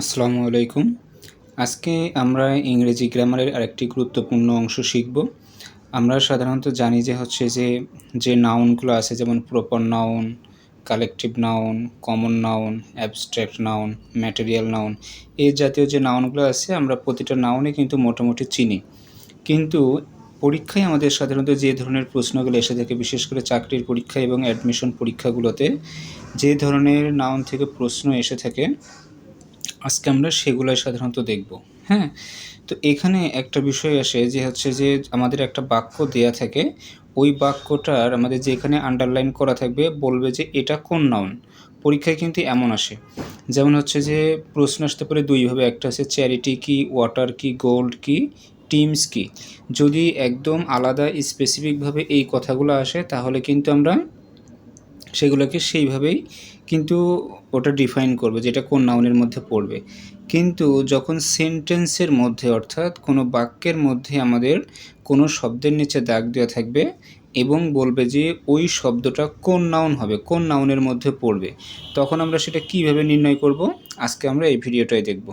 আসসালামু আলাইকুম। আজকে আমরা ইংরেজি গ্রামারের আরেকটি গুরুত্বপূর্ণ অংশ শিখব। আমরা সাধারণত জানি যে হচ্ছে যে যে নাউনগুলো আছে, যেমন proper noun collective noun common noun abstract noun material noun এই জাতীয় যে নাউনগুলো আছে, আমরা প্রতিটা নাউনে কিন্তু মোটামুটি চিনি। কিন্তু পরীক্ষায় আমাদের সাধারণত যে ধরনের প্রশ্নগুলো এসে থাকে, বিশেষ করে চাকরির পরীক্ষা এবং অ্যাডমিশন পরীক্ষাগুলোতে, যে ধরনের নাউন থেকে প্রশ্ন এসে থাকে আজকে আমরা সেগুলোই সাধারণত দেখব হ্যাঁ? তো এখানে একটা বিষয় আসে যে হচ্ছে যে আমাদের একটা বাক্য দেয়া থাকে, ওই বাক্যটার আমাদের যেখানে আন্ডারলাইন করা থাকবে বলবে যে এটা কোন নাউন পরীক্ষায় কিন্তু এমন আসে। যেমন হচ্ছে যে প্রশ্ন আসতে পারে দুইভাবে একটা আছে চ্যারিটি কি ওয়াটার কি গোল্ড কি টিমস কি? যদি একদম আলাদা স্পেসিফিকভাবে এই কথাগুলো আসে তাহলে কিন্তু আমরা সেগুলোকে সেইভাবেই কিন্তু ওটা ডিফাইন করবে যেটা কোন নাউনের মধ্যে পড়বে। কিন্তু যখন সেন্টেন্সের মধ্যে অর্থাৎ কোনো বাক্যের মধ্যে আমাদের কোনো শব্দের নিচে দাগ দেওয়া থাকবে এবং বলবে যে ওই শব্দটা কোন নাউন হবে, কোন নাউনের মধ্যে পড়বে, তখন আমরা সেটা কীভাবে নির্ণয় করব? আজকে আমরা এই ভিডিওটাই দেখব।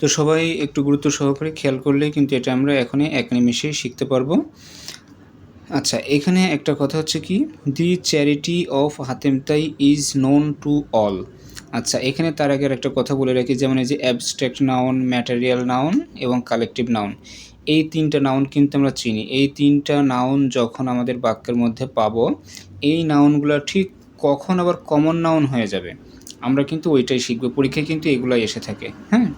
তো সবাই একটু গুরুত্ব সহকারে খেয়াল করলেই কিন্তু এটা আমরা এখনই এক নিমিষেই শিখতে পারব। আচ্ছা এখানে একটা কথা হচ্ছে কি? The charity of Hatim Tai is known to all আচ্ছা এখানে তার আগে একটা কথা বলে রাখি, যেমন এই যে অ্যাবস্ট্রাক্ট নাউন ম্যাটেরিয়াল নাউন এবং কালেকটিভ নাউন এই তিনটা নাউন কিন্তু আমরা চিনি। এই তিনটা নাউন যখন আমাদের বাক্যের মধ্যে পাবো, এই নাউনগুলো ঠিক কখন আবার কমন নাউন হয়ে যাবে? আমরা কিন্তু ওইটাই শিখব। পরীক্ষায় কিন্তু এগুলাই এসে থাকে। হ্যাঁ?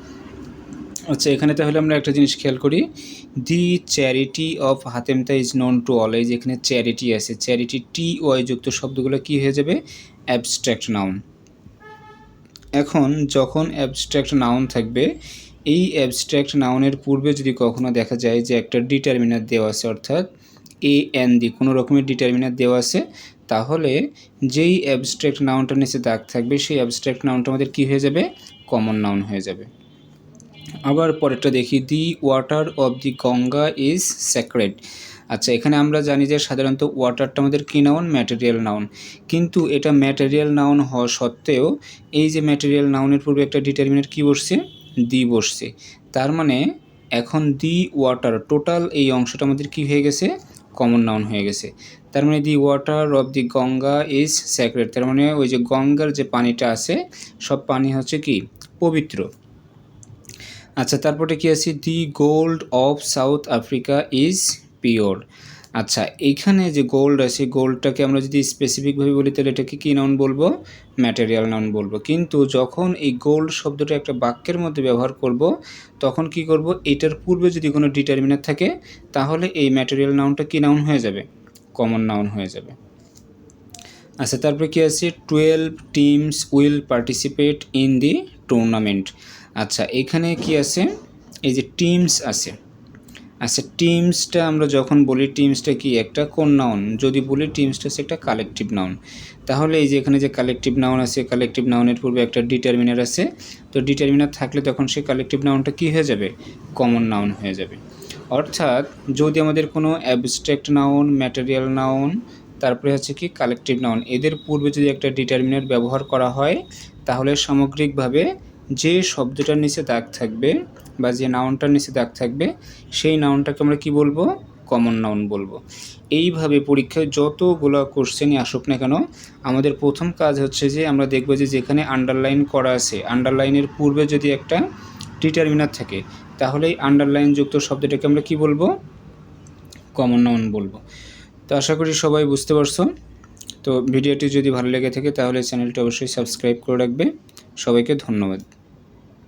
আচ্ছা এখানে তাহলে আমরা একটা জিনিস খেয়াল করি। The charity of Hatim Tai is known to all এই যেখানে চ্যারিটি আছে। চ্যারিটি টি ওয়াই যুক্ত শব্দগুলো কি হয়ে যাবে? অ্যাবস্ট্র্যাক্ট নাউন এখন যখন অ্যাবস্ট্রাক্ট নাউন থাকবে, এই অ্যাবস্ট্র্যাক্ট নাউনের পূর্বে যদি কখনো দেখা যায় যে একটা ডিটারমিনার দেওয়া আছে, অর্থাৎ এ এন দি কোনো রকমের ডিটারমিনার দেওয়া আছে, তাহলে যেই অ্যাবস্ট্রাক্ট নাউনটার নিচে দাগ থাকবে, সেই অ্যাবস্ট্র্যাক্ট নাউনটা আমাদের কী হয়ে যাবে? কমন নাউন হয়ে যাবে। আবার পরেরটা দেখি the water of the Ganga is sacred আচ্ছা এখানে আমরা জানি যে সাধারণত ওয়াটারটা আমাদের কী নাউন ম্যাটেরিয়াল নাউন কিন্তু এটা ম্যাটেরিয়াল নাউন হওয়া সত্ত্বেও এই যে ম্যাটেরিয়াল নাউনের পূর্বে একটা ডিটারমিনেট কী বসছে? দি বসছে। তার মানে এখন দি ওয়াটার টোটাল এই অংশটা আমাদের কি হয়ে গেছে? কমন নাউন হয়ে গেছে। তার মানে the water of the Ganga is sacred তার মানে ওই যে গঙ্গার যে পানিটা আছে, সব পানি হচ্ছে কি? পবিত্র। আচ্ছা তারপরে কি আছে? The gold of South Africa is pure. আচ্ছা এইখানে যে গোল্ড আছে, গোল্ডটাকে আমরা যদি স্পেসিফিকভাবে বলি, তাহলে এটাকে কী নাউন বলব? ম্যাটেরিয়াল নাউন বলব। কিন্তু যখন এই গোল্ড শব্দটা একটা বাক্যের মধ্যে ব্যবহার করব, তখন কি করব? এটার পূর্বে যদি কোনো ডিটারমিনার থাকে, তাহলে এই ম্যাটেরিয়াল নাউনটা কী নাউন হয়ে যাবে? কমন নাউন হয়ে যাবে। আচ্ছা তারপরে কী আছে? Twelve teams will participate in the tournament আচ্ছা এখানে কি আছে? এই যে টিমস আছে। আচ্ছা টিমসটা আমরা যখন বলি টিমসটা কি একটা কোন নাউন যদি বলি টিমসটা হচ্ছে একটা কালেকটিভ নাউন তাহলে এই যে এখানে যে কালেকটিভ নাউন আছে কালেকটিভ নাউনের পূর্বে একটা ডিটারমিনার আছে। তো ডিটারমিনার থাকলে তখন সেই কালেকটিভ নাউনটা কি হয়ে যাবে? কমন নাউন হয়ে যাবে। অর্থাৎ যদি আমাদের কোনো অ্যাবস্ট্রাক্ট নাউন ম্যাটেরিয়াল নাউন তারপরে হচ্ছে কি কালেকটিভ নাউন এদের পূর্বে যদি একটা ডিটারমিনার ব্যবহার করা হয়, তাহলে সামগ্রিকভাবে যে শব্দটার নিচে দাগ থাকবে বা যে নাউনটার নিচে দাগ থাকবে, সেই নাউনটাকে আমরা কি বলব? কমন নাউন বলব। এইভাবে পরীক্ষায় যতগুলো কোশ্চেনই আসুক না কেন, আমাদের প্রথম কাজ হচ্ছে যে আমরা দেখব যে যেখানে আন্ডারলাইন করা আছে আন্ডারলাইনের পূর্বে যদি একটা ডিটারমিনার থাকে তাহলে এই আন্ডারলাইন যুক্ত শব্দটাকে আমরা কি বলব? কমন নাউন বলব। তো আশা করি সবাই বুঝতে পারছ। তো ভিডিওটি যদি ভালো লেগে থাকে তাহলে চ্যানেলটি অবশ্যই সাবস্ক্রাইব করে রাখবে। সবাইকে ধন্যবাদ।